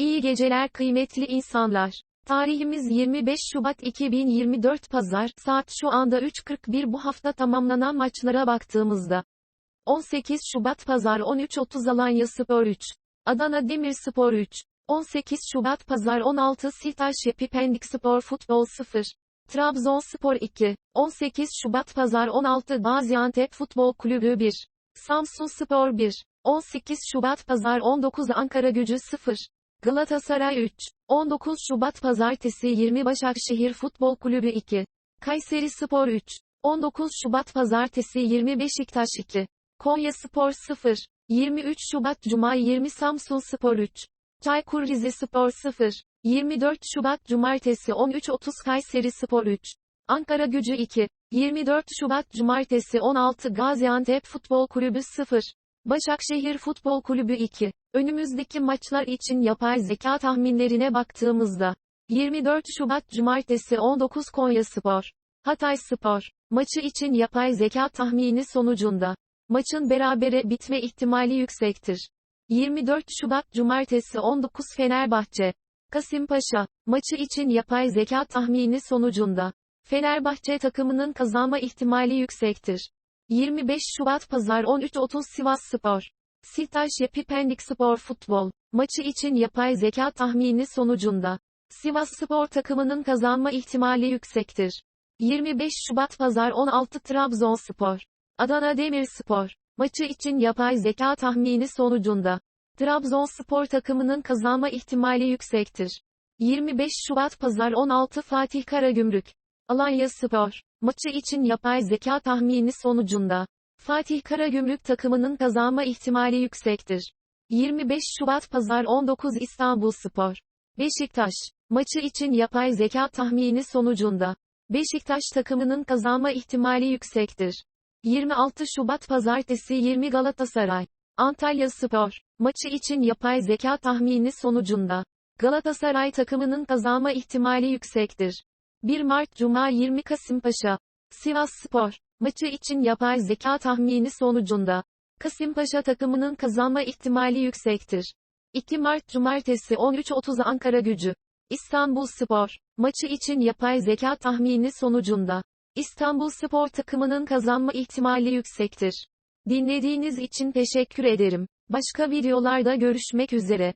İyi geceler kıymetli insanlar. Tarihimiz 25 Şubat 2024 Pazar, saat şu anda 3.41 bu hafta tamamlanan maçlara baktığımızda. 18 Şubat Pazar 13.30 Alanya Spor 3. Adana Demirspor 3. 18 Şubat Pazar 16 Sitaş Yepi Pendik Spor Futbol 0. Trabzonspor 2. 18 Şubat Pazar 16 Gaziantep Futbol Kulübü 1. Samsun Spor 1. 18 Şubat Pazar 19 Ankara Gücü 0. Galatasaray 3. 19 Şubat Pazartesi 20 Başakşehir Futbol Kulübü 2. Kayseri Spor 3. 19 Şubat Pazartesi 20 Beşiktaş 2. Konya Spor 0. 23 Şubat Cuma 20 Samsun Spor 3. Çaykur Rizespor 0. 24 Şubat Cumartesi 13.30 Kayseri Spor 3. Ankara Gücü 2. 24 Şubat Cumartesi 16 Gaziantep Futbol Kulübü 0. Başakşehir Futbol Kulübü 2. Önümüzdeki maçlar için yapay zeka tahminlerine baktığımızda. 24 Şubat Cumartesi 19 Konya Spor. Hatay Spor. Maçı için yapay zeka tahmini sonucunda. Maçın berabere bitme ihtimali yüksektir. 24 Şubat Cumartesi 19 Fenerbahçe. Kasımpaşa. Maçı için yapay zeka tahmini sonucunda. Fenerbahçe takımının kazanma ihtimali yüksektir. 25 Şubat Pazar 13.30 Sivas Spor. Sitaş Yepi Pendik Spor Futbol. Maçı için yapay zeka tahmini sonucunda. Sivas Spor takımının kazanma ihtimali yüksektir. 25 Şubat Pazar 16 Trabzonspor. Adana Demirspor. Maçı için yapay zeka tahmini sonucunda. Trabzonspor takımının kazanma ihtimali yüksektir. 25 Şubat Pazar 16 Fatih Karagümrük. Alanya Spor. Maçı için yapay zeka tahmini sonucunda. Fatih Karagümrük takımının kazanma ihtimali yüksektir. 25 Şubat Pazar 19 İstanbul Spor. Beşiktaş. Maçı için yapay zeka tahmini sonucunda. Beşiktaş takımının kazanma ihtimali yüksektir. 26 Şubat Pazartesi 20 Galatasaray. Antalya Spor. Maçı için yapay zeka tahmini sonucunda. Galatasaray takımının kazanma ihtimali yüksektir. 1 Mart Cuma 20 Kasımpaşa. Sivas Spor. Maçı için yapay zeka tahmini sonucunda. Kasımpaşa takımının kazanma ihtimali yüksektir. 2 Mart Cumartesi 13.30 Ankara Gücü. İstanbul Spor. Maçı için yapay zeka tahmini sonucunda. İstanbul Spor takımının kazanma ihtimali yüksektir. Dinlediğiniz için teşekkür ederim. Başka videolarda görüşmek üzere.